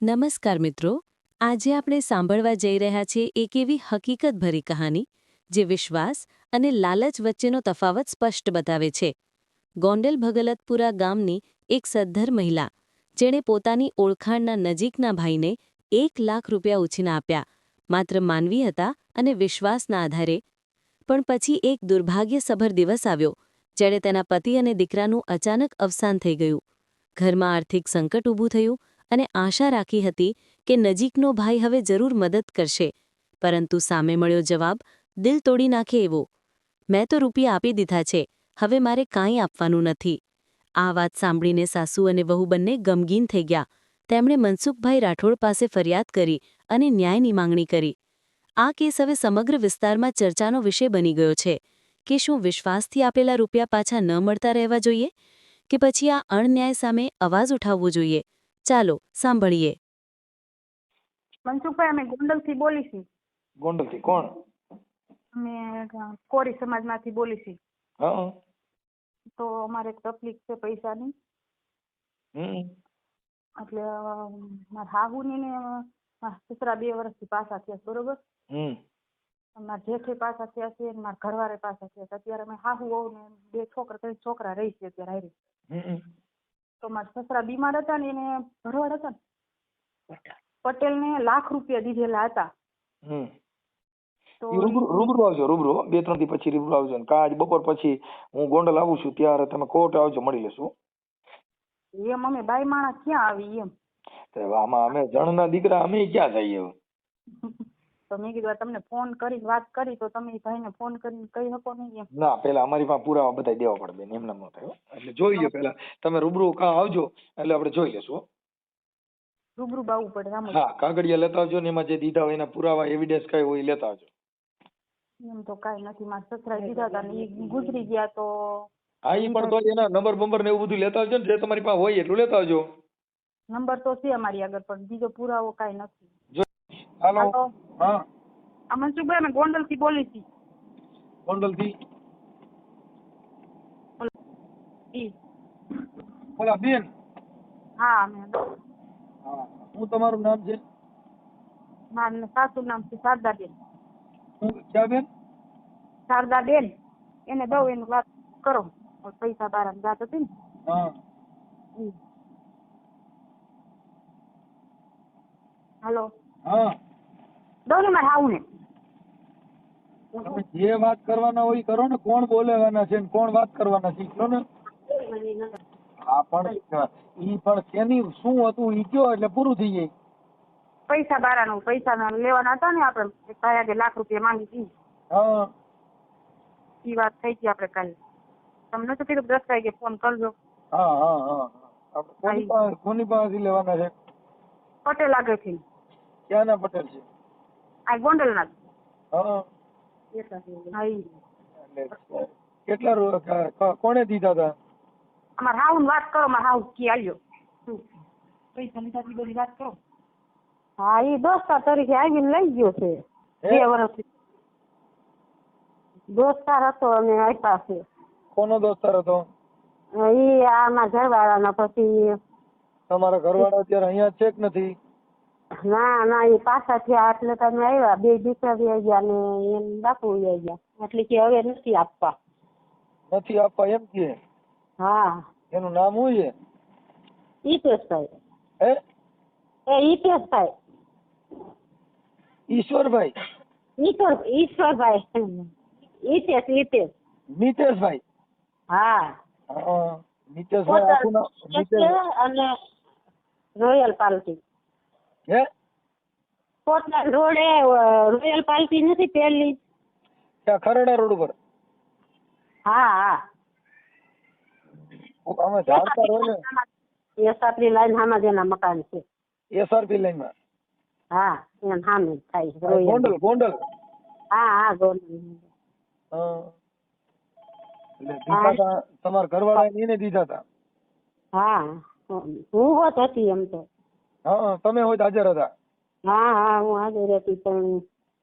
નમસ્કાર મિત્રો, આજે આપણે સાંભળવા જઈ રહ્યા છીએ એક એવી હકીકતભરી કહાની, જે વિશ્વાસ અને લાલચ વચ્ચેનો તફાવત સ્પષ્ટ બતાવે છે. ગોંડલ ભગલતપુરા ગામની એક સદ્ધર મહિલા, જેણે પોતાની ઓળખાણના નજીકના ભાઈને એક લાખ રૂપિયા ઉછીના આપ્યા, માત્ર માનવી હતા અને વિશ્વાસના આધારે. પણ પછી એક દુર્ભાગ્યસભર દિવસ આવ્યો જ્યારે તેના પતિ અને દીકરાનું અચાનક અવસાન થઈ ગયું. ઘરમાં આર્થિક સંકટ ઊભું થયું અને આશા રાખી હતી કે નજીકનો ભાઈ હવે જરૂર મદદ કરશે. પરંતુ સામે મળ્યો જવાબ, દિલ તોડી નાખે એવો. મેં તો રૂપિયા આપી દીધા છે, હવે મારે કાંઈ આપવાનું નથી. આ વાત સાંભળીને સાસુ અને વહુ બંને ગમગીન થઈ ગયા. તેમણે મનસુખભાઈ રાઠોડ પાસે ફરિયાદ કરી અને ન્યાયની માંગણી કરી. આ કેસ હવે સમગ્ર વિસ્તારમાં ચર્ચાનો વિષય બની ગયો છે. કે શું વિશ્વાસથી આપેલા રૂપિયા પાછા ન મળતા રહેવા જોઈએ? કે પછી આ અણન્યાય સામે અવાજ ઉઠાવવો જોઈએ? ચાલો સાંભળીએ. મનસુખભાઈ અમે ગોંડલથી બોલી છીએ ગોંડલથી કોણ? અમે કોરી સમાજમાંથી બોલી છીએ હા. તો અમારે એક તકલીફ છે પૈસાની. હમ. એટલે મારા હાહુની ને મારા સસરા બે વર્ષથી પાછા થયા બરોબર? હમ. મારા જેઠે પાછા થયા છે મારા ઘરવારે પાછા થયા અત્યારે અમે હાહુ હોઉં ને બે છોકરા ત્રણ છોકરા રહી છે અત્યારે હારી. હમ. તો મારા સસરા બીમાર હતા ને એને ભરવાડ હતા ને. પટેલને લાખ રૂપિયા દીધેલા હતા. રૂબરૂ આવજો રૂબરૂ બે ત્રણ દી પછી રૂબરૂ આવજો ને. આજ બપોર પછી હું ગોંડલ આવું છું ત્યારે તમે કોર્ટ આવજો મળી લેશું એમ અમે બાઈ માણસ ક્યાં આવી એમ આમાં અમે જણના દીકરા અમે ક્યાં જઈએ? તો મેં કીધું તમને ફોન કરીને વાત કરી તો તમે ઈ ભાઈને ફોન કરીને કહી શકો નહીં એમ. ના પેલા અમારી પાસે પુરાવા બધા દેવા પડે બેન એમને ન થાય હો. એટલે જોઈ લો પેલા. તમે રૂબરૂ કાં આવજો એટલે આપણે જોઈ લેશું હો. રૂબરૂ બાવવું પડે રામ હા કાગળિયા લેતા આવજો ને એમાં જે દીધા હોય એના પુરાવા એવિડન્સ કઈ હોય એ લેતા આવજો. એમ તો કાંઈ નથી મારા સસરા દીધા હતા ને ઈ ગુજરી ગયા તો હા ઈ પણ તો એના નંબર બંબર ને એવું બધું લેતા આવજો ને જે તમારી પાસે હોય એટલું લેતા આવજો. નંબર તો છે અમારી આગળ પણ બીજો પુરાવો કાંઈ નથી. હાલો. હાલો. હા. આ મનસુખભાઈ અમે ગોંડલથી બોલી ગોંડલથી ઈ. બોલા બેન? હા અમે. હા. હું તમારું નામ છે? મારું સાસુ નામ છે શારદાબેન. હું ક્યાં બેન? શારદાબેન. એને દઉં એનું વાત કરો. પૈસા બાર જાત હતી ને. હા. હાલો. હા. ને આવું ને. તમે જે વાત કરવાના હોય કરો ને કોણ બોલેવાના છે ને કોણ વાત કરવાના છે કહો ને. હા પણ ઈ પણ કેની શું હતું ઈ કયો એટલે પૂરું થઈ જાય. પૈસા બારાનું પૈસા લેવાના હતા ને આપણે ભાઈ આજે લાખ રૂપિયા માંગી હતી હા. ઈ વાત થઈ ગઈ આપણે કાલે. તમને તો કીધું દસ વાગે ફોન કરજો. હા હા હા કોની પાસે લેવાના છે? પટેલ આગળથી. ક્યાંના પટેલ છે? આ ગોંડલના જ. હા. કેટલા રૂ- ક- ક- કોણે દીધા હતા અમાર હાઉન વાત કરો મારા હાઉ કી આવ્યો કઈ લીધા બોલી વાત કરો? હા એ દોસ્તાર તરીકે આવીને લઈ ગયો છે. બે વર્ષથી. દોસ્તાર હતો અને આપ્યા છે. કોનો દોસ્તાર હતો? એ આમાં ઘરવાળાના પછી તમારા ઘરવાળા અત્યારે અહીંયા છે કે નથી? ના ના એ પાછા થયા એટલે તમે આવ્યા. બે દીકરા આવી ગયા ને એમ બાપુ આવી ગયા. એટલે કે હવે નથી આપવા. નથી આપવા એમ કે? હા. એનું નામ શું છે? ઈતેશભાઈ હે? એ ઈતેશભાઈ ઈશ્વરભાઈ? ઈશ્વર ઈશ્વરભાઈ. ઈતેશ ઈતેશ નીતેશભાઈ હા. નીતેશભાઈ આખું નામ નીતેશ અને રોયલ પાર્ટી હે? કોટલા રોડે રોયલ પાર્ટી નથી પેલી ત્યાં ખરડા રોડ ઉપર. હા હા. અમે ને. લાઈન સામે જેના મકાન છે. એસઆરપી હા એમ થાય છે ગોંડલ ગોંડલ? હા હા ગોંડલ તમારા ઘરવાળા એને દીધા હતા હા હું હોત હતી એમ તો. હા તમે હોય તો હાજર હતા. હા હા હું હાજર હતી પણ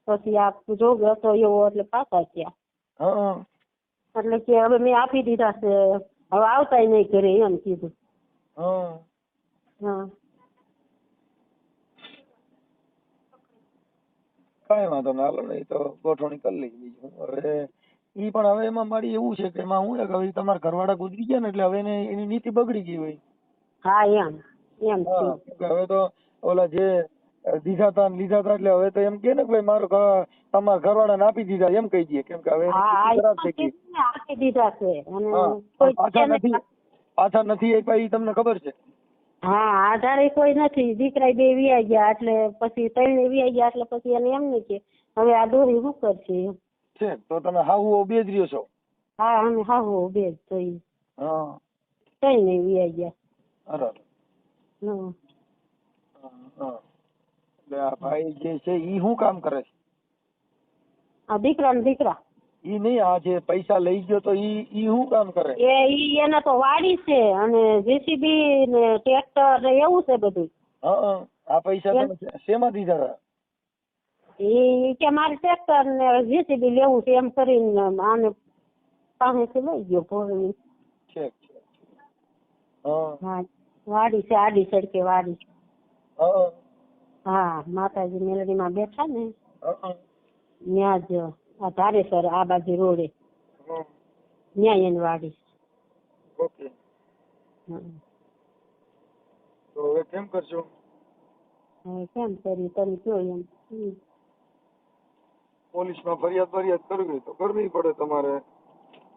પછી આ જોગ હતો એવો એટલે પાછા થયા. એટલે કે હવે મેં આપી દીધા છે. હવે આવતા નહીં ઘરે એમ કીધું. હા. વાંધો ના હાલો ને તો ગોઠવણી કરી લઈ બીજું. હવે એ પણ હવે એમાં મારી એવું છે કે એમાં હું એક હવે તમારા ઘરવાળા ગુજરી ગયા ને એટલે હવે એની નીતિ બગડી ગઈ હોય. હા એમ. હવે તો ઓલા જે દીધા તા લીધા તા એટલે હવે તો એમ કે ને ભાઈ મારો ઘર- ઘરવાળા ને આપી દીધા એમ કહી દઈએ. કેમ કે હવે ખરાબ થઈ ગઈ. આપી દીધા છે? કોઈ પાછા નથી. પાછા નથી આપ્યા ઈ તમને ખબર છે? હા આધારે કોઈ નથી. દીકરા બે વિયા ગયા એટલે પછી ત્રણે વિયા ગયા એટલે પછી એને એમ નહીં કે. હવે આ દોરી હું કરશે છે તો તમે હાહુ બે જ રહ્યો છો? હા અમે હા હો બે જ તો ઈ હા. ત્રણે વિયા ગયા. બરાબર. એટલે આ ભાઈ જે છે ઈ શું કામ કરે છે? આ દીકરા ને દીકરા. ઈ નહીં આ જે પૈસા લઈ ગયો તો ઈ ઈ શું કામ કરે? એ ઈ એને તો વાડી છે અને જેસીબી ને ટ્રેક્ટર ને એવું છે બધું. હા. આ પૈસા તમે શેમાં દીધા હતા? ઈ કે મારે ટ્રેક્ટર ને જેસીબી લેવું છે એમ કરીને આને પાસેથી લઈ ગયો ભોળવી ઠીક હા. વાડી છે આડી સડકે વાડી. હા. માતાજી માતાજી મેલડીમાં બેઠા ને. ત્યાં જ આ ધારેસર આ બાજુ રોડે. ત્યાં એની વાડી. ઓકે. તો હવે કેમ કરશો? હવે કેમ કરી તમે કયો એમ? હમ. પોલીસમાં ફરિયાદ ફરિયાદ કરવી તો કરવી પડે તમારે.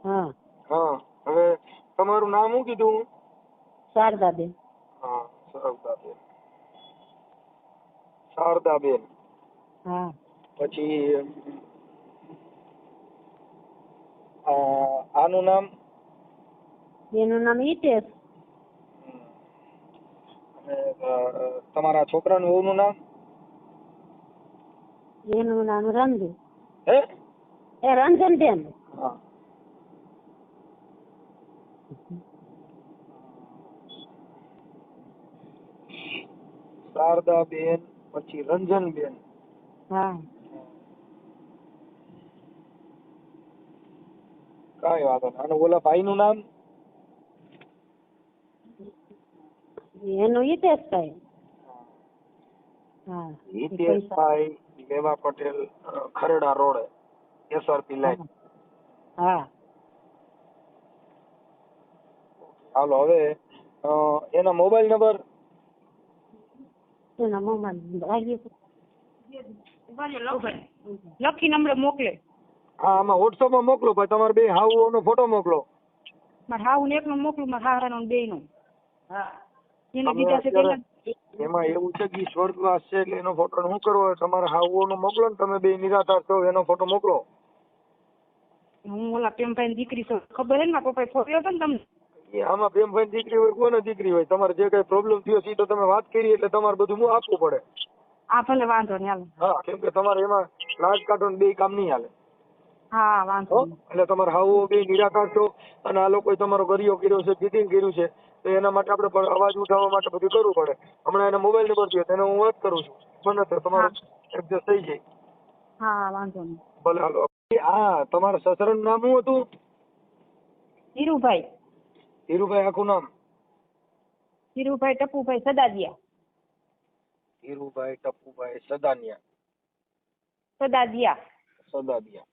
હા. હા. હવે તમારું નામ શું કીધું? શારદાબેન. હા શારદાબેન હા. પછી આનું નામ? એનું નામ હિતેશ. તમારા છોકરાનું વહુનું નામ? એનું નામ રંજુ. હે? એ રંજનબેન. હા. શારદાબેન પછી રંજન બેન કઈ વાંધો નહીં. અને ઓલા ભાઈનું નામ? એનું હિતેશભાઈ. હા. હિતેશભાઈ લેવા પટેલ ખરડા રોડ એસઆરપી લાઈન. હા. હાલો હવે એના મોબાઈલ નંબર? એના મોમાં આવી લખી નંબર મોકલે હા આમાં વોટ્સઅપમાં મોકલો ભાઈ તમારે બે હાઉનો ફોટો મોકલો મારે હાવ ને એકનો મોકલું મારે હારા નો બે નો તમે દીધા છે એમાં એવું છે કે ઈ સ્વર્ગવાસ છે એટલે એનો ફોટો શું કરવો તમારે હાવો નો મોકલો ને તમે બે નિરાધાર છો એનો ફોટો મોકલો હું ઓલા પ્રેમભાઈ દીકરી છું ખબર હે ને, મારા ફોટો હતો ને તમને? આમાં પ્રેમભાઈ દીકરી હોય કોને દીકરી હોય? તમારે જે કઈ પ્રોબ્લેમ થયો છે તો તમે વાત કરી એટલે તમારે બધું હું આપવું પડે. ભલે વાંધો નહીં હાલો. હા કેમ કે તમારે એમાં લાજ કાઢો બે કામ નહીં હાલે. હા વાંધો એટલે તમારે હાવો બે નિરાકાર છો અને આ લોકોએ તમારો ગરિયો કર્યો છે ચીટિંગ કર્યું છે તો એના માટે આપણે અવાજ ઉઠાવવા માટે બધું કરવું પડે. હમણાં એના મોબાઈલ નંબર થયો તેને હું વાત કરું છું. મને તો તમારે એડજસ્ટ થઈ જાય. હા વાંધો નહીં. ભલે હાલો. હા તમારા સસરાનું નામ શું હતું? ધીરુભાઈ. ધીરુભાઈ આખું નામ? ધીરુભાઈ ટપુભાઈ સદાદિયા. ધીરુભાઈ ટપુભાઈ સદાનિયા. સદાદિયા. સદાદિયા.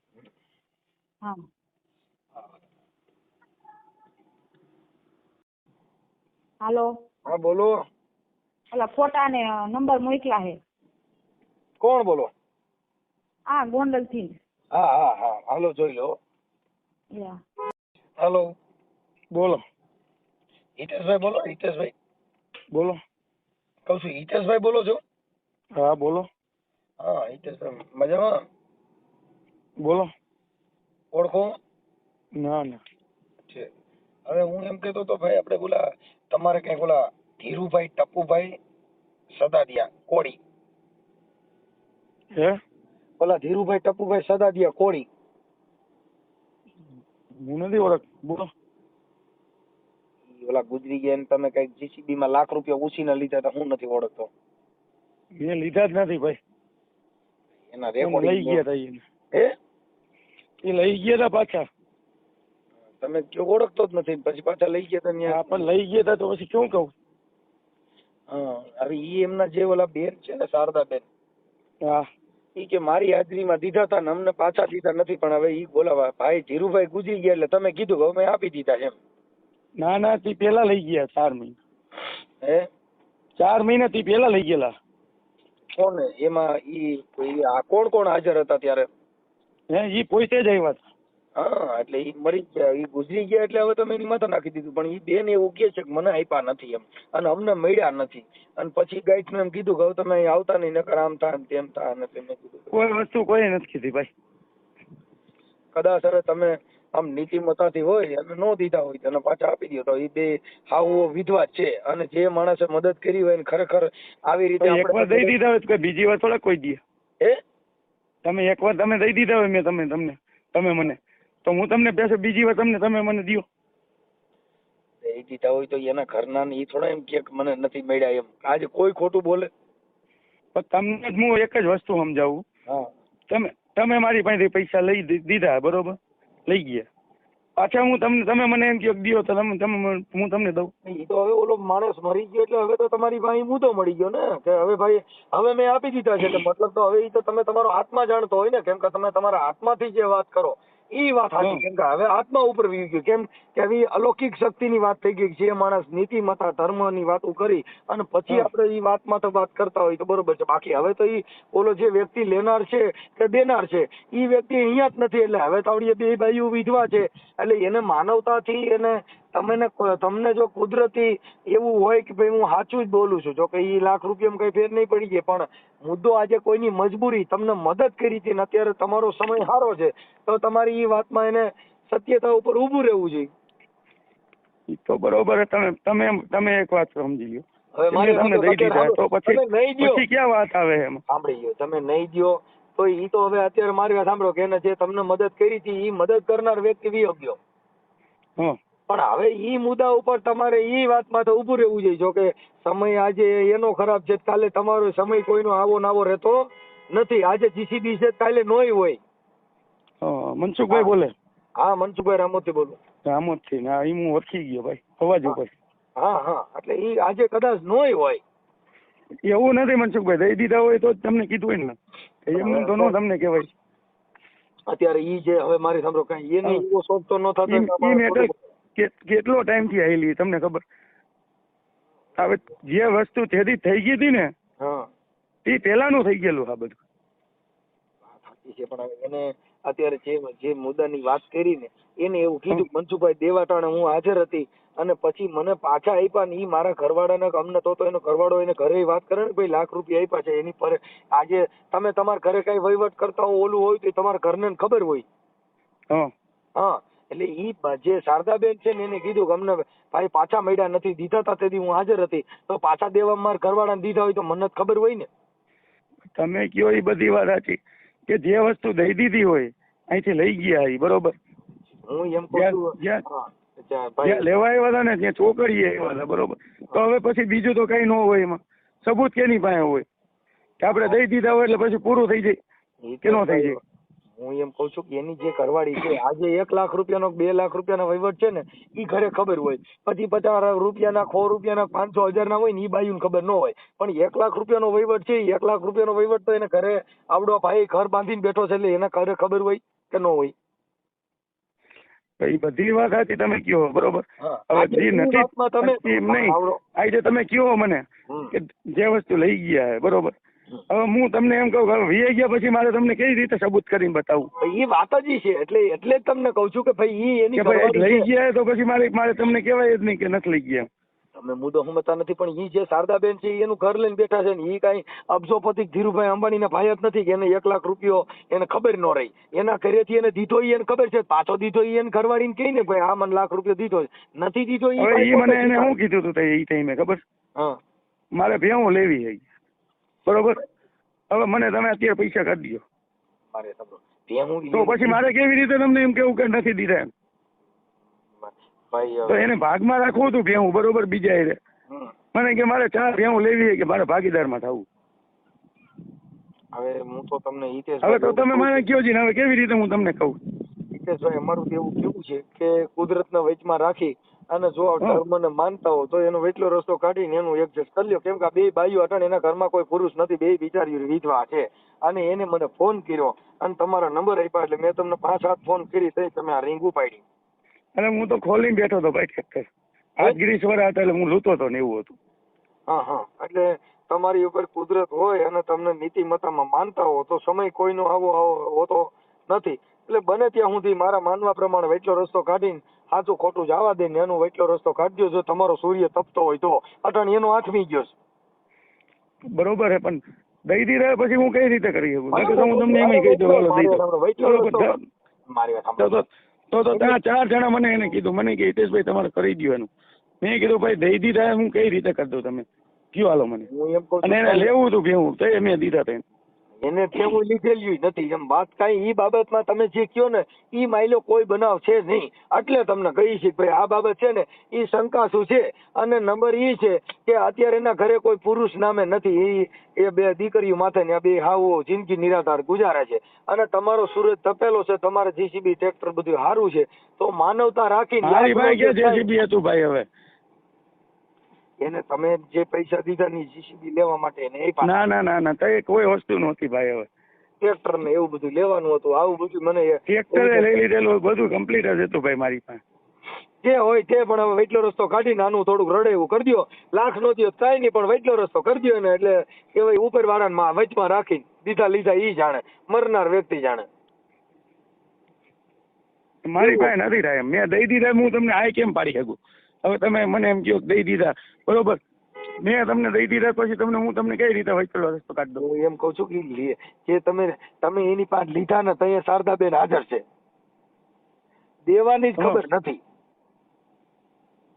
હા. હાલો. હા બોલો. ઓલા ફોટા ને નંબર મોકલા હે. કોણ બોલો? આ ગોંડલથી હા હા હા. હાલો જોઈ લો. હાલો. બોલો. હિતેશભાઈ બોલો હિતેશભાઈ. બોલો. કહું છું હિતેશભાઈ બોલો છો? હા બોલો. હા હિતેશભાઈ મજામાં? બોલો. ઓળખો? ના ના. છે. હવે હું એમ કહેતો તો ભાઈ આપણે બોલા તમારે કઈ બોલા ધીરુભાઈ ટપુભાઈ સદાદિયા કોળી. હે? ઓલા ધીરુભાઈ ટપુભાઈ સદાદિયા કોળી. હું નથી ઓળખ બોલો. ઓલા ગુજરી ગયા ને તમે કંઈક જીસીબી માં લાખ રૂપિયા ઉછીને લીધા હતા હું નથી ઓળખતો. મેં લીધા જ નથી ભાઈ. એના રેકોર્ડ લઈ ગયા તા એ એ લઈ ગયા તા પાછા. તમે કયો ઓળખતો જ નથી પછી પાછા લઈ ગયા તા હા પણ લઈ ગયા તા તો પછી કેવું કહું? હા અરે ઈ એમના જે ઓલા બેન છે ને શારદા બેન હા. ઈ કે મારી હાજરીમાં દીધા હતા ને અમને પાછા દીધા નથી પણ હવે ઈ બોલાવા ભાઈ ધીરુભાઈ ગુજરી ગયા એટલે તમે કીધું કે અમે આપી દીધા એમ. ના ના તે પેલા લઈ ગયા ચાર મહિના. હે? ચાર મહિના થી પેલા લઈ ગયેલા. કોણ એમાં ઈ આ કોણ કોણ હાજર હતા ત્યારે? હે ઈ પોતે જ આવ્યા હતા. હા એટલે ઈ મરી ગયા. ઈ ગુજરી ગયા એટલે હવે તમે એની માથે નાખી દીધું. પણ ઈ બેન એવું કહે છે કે મને આપ્યા નથી એમ. અને અમને મળ્યા નથી. અને પછી ગાઈડ એમ કીધું કે હવે તમે અહીં આવતા નહીં નકર આમ થાય ને તેમ થાય અને તેમ કીધું. કોઈ વસ્તુ કોઈ નથી કીધી ભાઈ. કદાચ હવે તમે આમ નીતિમત્તાથી હોય અને નો દીધા હોય તો એને પાછા આપી દો તો એ બે હાવ વિધવા છે. અને જે માણસે મદદ કરી હોય ને ખરેખર આવી રીતે એક એકવાર દઈ દીધા હોય તો બીજી વાર થોડા કોઈ દે. એ તમે એકવાર તમે દઈ દીધા હોય મેં તમે તમને તમે મને. તો હું તમને પૈસા બીજી વાર તમને તમે મને દો દઈ દીધા હોય તો એના ઘરના ઈ થોડા એમ કે મને નથી મળ્યા એમ. આજે કોઈ ખોટું બોલે? પણ તમને જ હું એક જ વસ્તુ સમજાવું. હા. તમે તમે મારી પાસેથી પૈસા લઈ દીધા બરોબર? લઈ ગયા પાછા હું તમને, તમે મને એમ કહો દિયો તો તમે તમે હું તમને દઉં. એ તો હવે ઓલો માણસ મરી ગયો એટલે હવે તો તમારી ભાઈ મુદ્દો મળી ગયો ને? કે હવે ભાઈ, હવે મેં આપી દીધા છે. મતલબ તો હવે એ તો તમે તમારો આત્મા જાણતો હોય ને? કેમ કે તમે તમારા આત્માથી જે વાત કરો ઈ વાત હતી. કેમ કે હવે આત્મા ઉપર વી ગયું કેમ કે હવે અલૌકિક શક્તિની વાત થઈ ગઈ જે માણસ નીતિમત્તા ધર્મની વાતો કરી અને પછી. આપણે ઈ વાતમાં તો વાત કરતા હોય તો બરોબર છે બાકી હવે તો એ ઓલો જે વ્યક્તિ લેનાર છે કે દેનાર છે એ વ્યક્તિ અહીંયા જ નથી એટલે હવે તો આવડી બે ભાઈઓ વિધવા છે એટલે એને માનવતાથી એને તમને તમને જો કુદરતી એવું હોય કે ભાઈ હું સાચું જ બોલું છું જો કે એ લાખ રૂપિયામાં કઈ ફેર નહીં પડી જાય પણ મુદ્દો આજે કોઈની મજબૂરી તમને મદદ કરી હતી ને અત્યારે તમારો સમય સારો છે તો તમારી એ વાતમાં એને સત્યતા ઉપર ઊભું રહેવું જોઈએ. તો બરોબર તમે તમે તમે એક વાત સમજી લો હવે મારી તમને વાત દઈ દીધા તો તમે પછી નહીં. પછી ક્યાં વાત આવે એમાં? સાંભળી ગયો તમે નહીં દ્યો તો એ તો હવે અત્યારે મારી વાત સાંભળો કે એને જે તમને મદદ કરી હતી એ મદદ કરનાર વ્યક્તિ વિયો ગયો હા. પણ હવે ઈ મુદ્દા ઉપર તમારે ઈ વાતમાં તો ઊભું રહેવું જોઈએ. જો કે સમય આજે એનો ખરાબ છે કાલે તમારો સમય કોઈનો આવો નાવો રહેતો નથી. આજે જીસીબી છે કાલે નોય હોય. મનસુખભાઈ બોલે. હા મનસુખભાઈ રામોતી બોલું. રામોતી ના ને હા ઓળખી ગયો ભાઈ. અવાજ ઉપર. હા હા એટલે એ આજે કદાચ નોય હોય. એવું નથી મનસુખભાઈ દઈ દીધા હોય તો તમને કીધું હોય ને. એમનું તો નો તમને કહેવાય. અત્યારે ઈ જે હવે મારી સાંભળો કઈ એ નહીં એવો શોખ તો ન થતો કેટલો ટાઈમથી આયેલી તમને ખબર? હવે જે વસ્તુ તેથી થઈ ગઈ હતી ને હા. એ પેલાનું થઈ ગયેલું આ બધું. છે પણ એને અત્યારે જે જે મુદ્દાની વાત કરી ને એને એવું કીધું મનસુભાઈ દેવાટાણે દેવા ટાણે હું હાજર હતી અને પછી મને પાછા આપ્યા ને એ મારા ઘરવાળાને અમને તો એનો ઘરવાળો એને ઘરે વાત કરે ને ભાઈ લાખ રૂપિયા આપ્યા છે એની પર આજે તમે તમારા ઘરે કઈ વહીવટ કરતા હો ઓલું હોય તો તમારા ઘરને ને ખબર હોય. હા. હા. એટલે ઈ જે શારદાબેન છે ને એને કીધું કે અમને ભાઈ પાછા મળ્યા નથી દીધા હતા તેથી હું હાજર હતી. તો પાછા દેવા મારા ઘરવાળાને દીધા હોય તો મને ખબર હોય ને. તમે કયો એ બધી વાત સાચી કે જે વસ્તુ દઈ દીધી હોય અહીંથી લઈ ગયા એ બરોબર? હું એમ કહું લેવા આવ્યા હતા ને ત્યાં ચોકડીએ આવ્યા હતા બરોબર? તો હવે પછી બીજું તો કઈ ન હોય એમાં. સબૂત કેની પાસે હોય? કે આપણે દઈ દીધા હોય એટલે પછી પૂરું થઈ જાય કે ન નો થઈ જાય? હું એમ કઉ છું કે એની જે ઘરવાળી છે આજે એક લાખ રૂપિયાનો બે લાખ રૂપિયાનો વહીવટ છે ને એ ઘરે ખબર હોય. પછી પચાસ રૂપિયાના સો રૂપિયાના પાંચસો હજાર ના હોય ને એ બાયુને ખબર ન હોય. પણ એક લાખ રૂપિયાનો વહીવટ છે એક લાખ રૂપિયાનો વહીવટ તો એને ઘરે આવડો ભાઈ ઘર બાંધીને બેઠો છે એટલે એના ઘરે ખબર હોય કે ન હોય. એ બધી વાત સાચી તમે કયો બરોબર. હવે જે નથી તમે એમ નહીં. આજે તમે કયો મને કે જે વસ્તુ લઈ ગયા બરોબર? હવે હું તમને એમ કહું વીએ ગયા પછી મારે તમને કઈ રીતે સબૂત કરીને બતાવું? એ વાત જ છે એટલે એટલે જ તમને કહું છું કે ભાઈ એની લઈ ગયા તો પછી મારે મારે તમને કહેવાય જ નહીં કે નથી લઈ ગયા. તમે મુદ્દો સમજતા નથી પણ ઈ જે શારદાબેન છે એનું ઘર લઈને બેઠા છે ને ઈ કાંઈ અબજોપતિ ધીરુભાઈ અંબાણીના ભાઈ જ નથી કે એને એક લાખ રૂપિયો એને ખબર ન રહી. એના ઘરેથી એને દીધો એને ખબર છે. પાછો દીધો ઈ એને ઘરવાળીને કહી ને ભાઈ આ મને લાખ રૂપિયો દીધો નથી દીધો ઈ એ મને એને. શું કીધું હતું એ ટાઈમે ખબર? હા. મારે ભેવું લેવી છે બરોબર? હવે મને તમે અત્યારે પૈસા કાઢી દો તો પછી મારે કેવી રીતે તમને એમ કેવું કે નથી દીધા એમ? તો એને ભાગમાં રાખવું હતું ભેહું બરોબર? બીજા એ મને કે મારે ચાર ભેહું લેવી કે મારે ભાગીદારમાં થવું. હવે હું તો તમને હવે તો તમે મને કયો જી ને હવે કેવી રીતે હું તમને કહું? હિતેશભાઈ અમારું એવું કેવું છે કે કુદરતના વચમાં રાખી અને જો. ધર્મને માનતા હો તો એનો એટલો રસ્તો કાઢીને એનું એડજસ્ટ કરી લ્યો. કેમ કે બે બાઈઓ અટાણે એના ઘરમાં કોઈ પુરુષ નથી બે બિચારીઓ વિધવા છે. અને એને મને ફોન કર્યો અને તમારો નંબર આપ્યો એટલે મેં તમને પાંચ સાત ફોન કરી તઈ તમે આ રીંગ ઉપાડી. અને હું તો ખોલીને બેઠો હતો ભાઈ ટ્રેક્ટર આ ગિરીશ્વર હતા એટલે હું લૂતો હતો ને એવું હતું. હા હા. એટલે તમારી ઉપર કુદરત હોય અને તમને નીતિમત્તામાં માનતા હો તો સમય કોઈનો આવો આવો હોતો નથી. એટલે બને ત્યાં સુધી મારા માનવા પ્રમાણે વેટલો રસ્તો કાઢીને સાચું ખોટું જવા દે ને એનો એટલો રસ્તો કાઢજો જો તમારો સૂર્ય તપતો હોય તો. અટણ એનો આથમી ગયો છે. બરોબર છે પણ દઈ દીધા પછી હું કઈ રીતે કરી શકું? હું તમને એમ કહી દઉં દો. મારી વાત તો તો ત્યાં ચાર જણા મને એને કીધું મને કે હિતેશભાઈ તમારે કરી દો એનું. મેં કીધું ભાઈ દઈ દીધા હું કઈ રીતે કરી દઉં તમે કયો હાલો મને? હું અને એને લેવું હતું ભેવું તો મેં દીધા હતા એને. થેવું લીધેલું નથી. એમ વાત કાંઈ ઈ બાબતમાં તમે જે કયો ને ઈ માઇલો કોઈ બનાવ છે નહીં. એટલે તમને કહી છે ભાઈ આ બાબત છે ને ઈ શંકાસુ છે. અને નંબર ઈ છે કે અત્યારે એના ઘરે કોઈ પુરુષ નામે નથી. ઈ એ બે દીકરીઓ માથે ને બે હાવો જિંદગી નિરાધાર ગુજારે છે. અને તમારો સુરજ તપેલો છે તમારે જીસીબી ટ્રેક્ટર બધું સારું છે. તો માનવતા રાખીને જેસીબી હતું ભાઈ હવે? એને તમે જે પૈસા દીધા ની જીસીબી લેવા માટે એને ના ના ના ના તો એ કોઈ વસ્તુ નહોતી ભાઈ હવે. ટ્રેક્ટર ને એવું બધું લેવાનું હતું આવું બધું મને ટ્રેક્ટર લઈ લીધેલું બધું કમ્પ્લીટ જ હતું ભાઈ મારી પાસે. જે હોય તે પણ હવે વેટલો રસ્તો કાઢીને આનું થોડુંક રડે એવું કરી દો લાખ નો થયો થાય નહીં પણ વેટલો રસ્તો કરી દો ને એટલે કેવાય ઉપર વાળા વચમાં રાખી દીધા લીધા ઈ જાણે મરનાર વ્યક્તિ જાણે. મારી પાસે નથી થાય. મેં દઈ દીધા હું તમને આ કેમ પાડી શકું? હવે તમે મને એમ કહો કે દઈ દીધા. બરોબર? મેં તમને દઈ દીધા પછી તમને હું તમને કઈ રીતે વૈકલો રસ્તો કાઢી દઉં? એમ કહું છું કે લે- જે તમે તમે એની પાસે લીધા ને ત્યાં શારદાબેન હાજર છે. દેવાની જ ખબર નથી.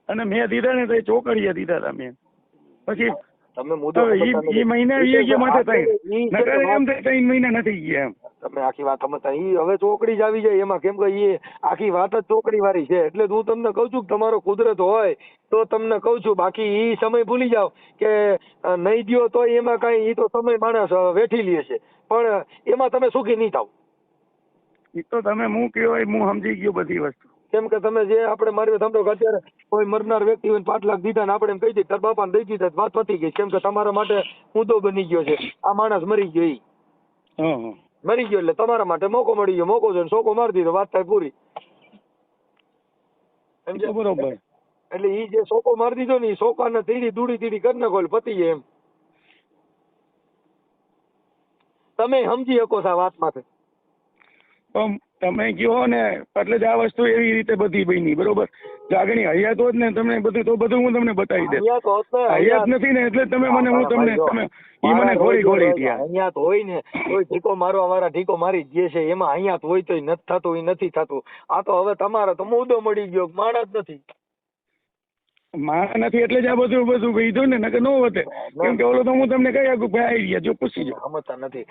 અને મેં દીધા ને તો ચોકડીએ દીધા હતા મેં પછી તમે મુદ્દો નથી. મહિના છે ગયા માથે થઈ. નકર એમ થઈ ત્રણ મહિના નથી ગયા એમ. તમે આખી વાત સમજતા ઈ હવે ચોકડી જ આવી જાય. એમાં કેમ કે ઈ આખી વાત જ ચોકડી વાળી છે. એટલે હું તમને કહું છું કે તમારો કુદરત હોય તો તમને કહું છું. બાકી ઈ સમય ભૂલી જાવ કે નહીં દ્યો તો એમાં કઈ ઈ તો સમય માણસ વેઠી લે છે. પણ એમાં તમે સુખી નહીં થાવ. ઈ તો તમે હું કયો હું સમજી ગયો બધી વસ્તુ. કેમ કે તમે જે આપણે મારી સમજો કે અત્યારે કોઈ મરનાર વ્યક્તિ હોય પાંચ લાખ દીધા ને આપણે એમ કહી દઈએ તાર બાપાને દઈ દીધા વાત પતી ગઈ કેમ કે તમારા માટે મુદ્દો બની ગયો છે. આ માણસ મરી ગયો ઈ. મરી ગયો એટલે તમારા માટે મોકો મળી ગયો. મોકો છે સોકો મારી દીધો. વાત થાય પૂરી? બરોબર. એટલે ઈ જે સોકો મારી દીધો ને ઈ સોકાને તીડી દૂડી તીડી કરી નાખો એટલે પતી જાય એમ. તમે સમજી શકો છો વાત માટે. તમે કહો ને એટલે જ આ વસ્તુ એવી રીતે બધી બની બરોબર? જાગણી હયાત હોત ને તમને બધું તો બધું હું તમને બતાવી દે હયાત નથી ને એટલે તમે મને હું તમને તમે ઈ મને ઘોડી રોજ ત્યાં. અહીંયા તો હોય ને કોઈ ઢીકો મારવા વાળા ઢીકો મારી જે છે એમાં અહીંયા તો હોય તો નથી થતું એ નથી થતું. આ તો હવે તમારે તો મુદ્દો મળી ગયો માણસ નથી. મારા નથી એટલે જ આ બધું બધું કીધું ને નકર નો હોતે કેમ કે ઓલો તો હું તમને કહી શકું ભાઈ આવી ગયા જો પૂછી જો. સમજતા નથી.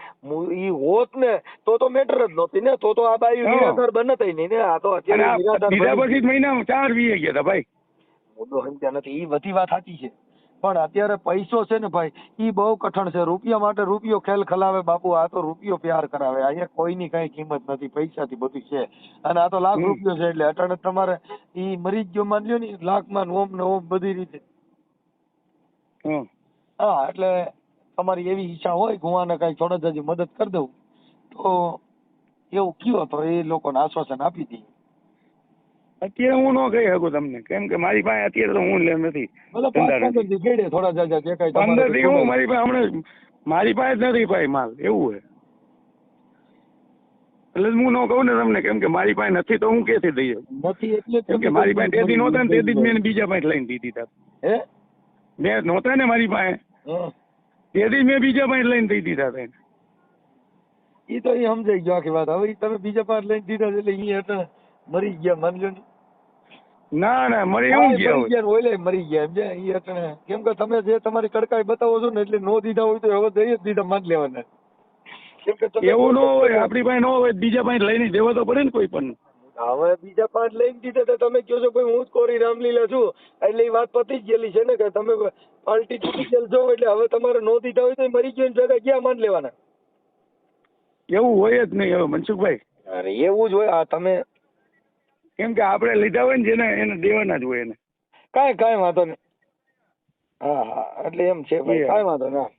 ઈ હોત ને તો તો મેટર જ નહોતી ને તો તો આ બાઈ. નિરાધાર બનતય નહીં ને આ તો અત્યારે નિરાધાર બીજા પછી મહિના ચાર વીએ ગયા હતા ભાઈ. મુદ્દો સમજ્યા નથી. ઈ બધી વાત સાચી છે. પણ અત્યારે પૈસો છે ને ભાઈ ઈ બહુ કઠણ છે. રૂપિયા માટે રૂપિયો ખેલ ખલાવે બાપુ આ તો રૂપિયો પ્યાર કરાવે. અહીંયા કોઈની કઈ કિંમત નથી પૈસાથી બધું છે. અને આ તો લાખ રૂપિયો છે એટલે અટાણે તમારે ઈ મરી ગયો માનજો લ્યો ને લાખમાં ઓમ ને ઓમ બધી રીતે. હં. એટલે તમારી એવી ઈચ્છા હોય આને કઈ થોડા હજી મદદ કરી દઉં તો એવું કયો તો એ લોકોને આશ્વાસન આપી દઈએ. અત્યારે હું ન કહી શકું તમને. કેમ કે મારી પાસે અત્યારે તો હું લેમ નથી. પંદરથી હું મારી પાસે હમણાં મારી પાસે જ નથી ભાઈ માલ એવું હે એટલે હું ન કહું ને તમને કેમ કે મારી પાસે નથી તો હું કેથી દઈ નથી એટલે કેમ કે મારી પાસે તેથી નહોતા ને તેથી જ હે મેં બીજા પાસે લઈને દીધી હતા મેં નહોતા ને મારી પાસે. હે. તેથી જ મેં બીજા પાસે લઈને દઈ દીધા હતા એ તો એ સમજાઈ ગયો આખી વાત. હવે તમે બીજા પાસે લઈને દીધા એટલે એ એટલે મરી ગયા માની ને. ના ના મારે એવું ગયા ઓલે મરી ગયા. એમ છે ઈ એટલે કેમ કે તમે જે તમારી કડકાઈ બતાવો છો ને એટલે નો દીધા હોય તો હવે દઈ જ દીધા માન લેવાના. એવું ન હોય આપણી પાસે ન હોય બીજા પાસે લઈને દેવા તો પડે ને કોઈ પણ. હવે બીજા પાંચ લઈને દીધા તો તમે કહો છો ભાઈ હું જ કોરી રામલીલા છું. એટલે એ વાત પતી જ ગયેલી છે ને કે તમે પાર્ટી ચૂકી ગયેલ છો એટલે હવે તમારે નો દીધા હોય તો એ મરી ગયો જગા ક્યાં માન લેવાના? એવું હોય જ નહીં હવે મનસુખભાઈ. અરે એવું જ હોય આ તમે કેમ કે આપણે લીધા હોય ને જેને એને દેવાના જ હોય એને કાંઈ કાંઈ વાંધો નહીં હા હા એટલે એમ છે ભાઈ Yeah. કાંઈ વાંધો નહીં હા.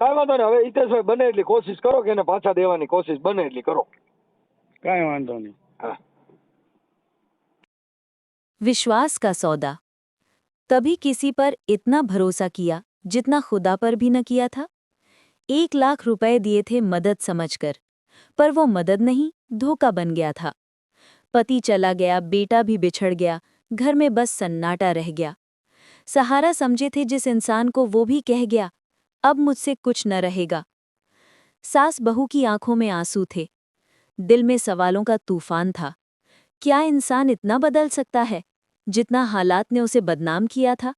કાંઈ વાંધો નહીં હવે હિતેશભાઈ બને એટલી કોશિશ કરો કે એને પાછા દેવાની કોશિશ બને એટલી કરો કાંઈ વાંધો નહીં હા विश्वास का सौदा तभी किसी पर इतना भरोसा किया जितना खुदा पर भी न किया था एक लाख रुपए दिए थे मदद समझकर पर वो मदद नहीं, धोखा बन गया था। पति चला गया, बेटा भी बिछड़ गया, घर में बस सन्नाटा रह गया। सहारा समझे थे जिस इंसान को वो भी कह गया, अब मुझसे कुछ न रहेगा। सास बहू की आँखों में आँसू थे। दिल में सवालों का तूफ़ान था। क्या इंसान इतना बदल सकता है, जितना हालात ने उसे बदनाम किया था?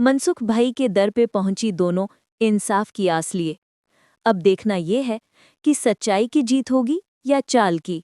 मनसुख भाई के दर पे पहुँची दोनों इंसाफ की आस लिए। अब देखना ये है कि सच्चाई की जीत होगी या चाल की